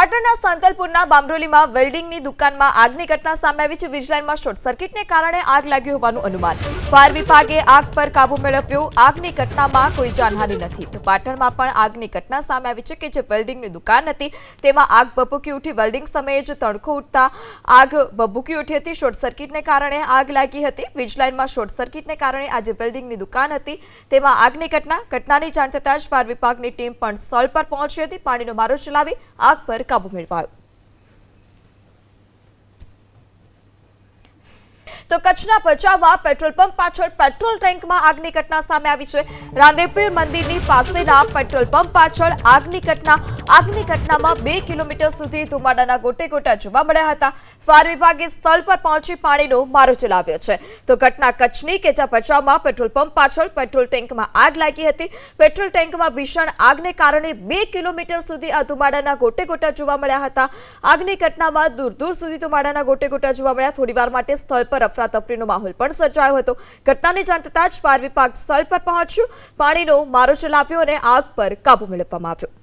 પાટણના સાંતલપુરના બામરોલીમાં વેલ્ડિંગની દુકાનમાં આગની ઘટના સામે આવી છે. વીજલાઇનમાં શોર્ટ સર્કિટને કારણે આગ લાગી હોવાનું અનુમાન. ફાયર વિભાગે આગ પર કાબુ મેળવ્યો. આગની ઘટનામાં કોઈ જાનહાનિ નથી. તો પાટણમાં પણ આગની ઘટના સામે આવી છે કે જે વેલ્ડિંગની દુકાન હતી, તેમાં આગ ભભૂકી ઉઠી. વેલ્ડિંગ સમયે જ તણખો ઉઠતા આગ ભભૂકી ઉઠી હતી. શોર્ટ સર્કિટને કારણે આગ લાગી હતી. વીજલાઇનમાં શોર્ટ સર્કિટને કારણે આ જે વેલ્ડિંગની દુકાન હતી. તેમાં આગની ઘટના, ઘટનાની જાણ થતાં જ ફાયર વિભાગની ટીમ પણ સ્થળ પર પહોંચી હતી. પાણીનો મારો ચલાવી આગ પર કાબુ મેળવાયો તો કચ્છના ભચાઉમાં પેટ્રોલ પંપ પાછળ પેટ્રોલ ટેન્કમાં આગની ઘટના સામે આવી છે. રાંદેપીર મંદિરની પાસેના પેટ્રોલ પંપ પાછળ આગની ઘટના, આગની ઘટનામાં બે કિલોમીટર સુધી ધુમાડાના ગોટે ગોટા જોવા મળ્યા હતા. ફાયર વિભાગે સ્થળ પર પહોંચી પાણીનો મારો ચલાવ્યો છે. તો ઘટના કચ્છની કે જ્યાં ભચાઉમાં પેટ્રોલ પંપ પાછળ પેટ્રોલ ટેન્કમાં આગ લાગી હતી. પેટ્રોલ ટેન્કમાં ભીષણ આગને કારણે બે કિલોમીટર સુધી આ ધુમાડાના ગોટે ગોટા જોવા મળ્યા હતા. આગની ઘટનામાં દૂર દૂર સુધી ધુમાડાના ગોટે ગોટા જોવા મળ્યા. થોડીવાર માટે સ્થળ પર અફરાતફરીનો માહોલ પણ સર્જાયો હતો. ઘટનાની જાણ થતાં જ ફાયર વિભાગ સ્થળ પર પહોંચ્યું. પાણીનો મારો ચલાવ્યો અને આગ પર કાબુ મેળવવામાં આવ્યો.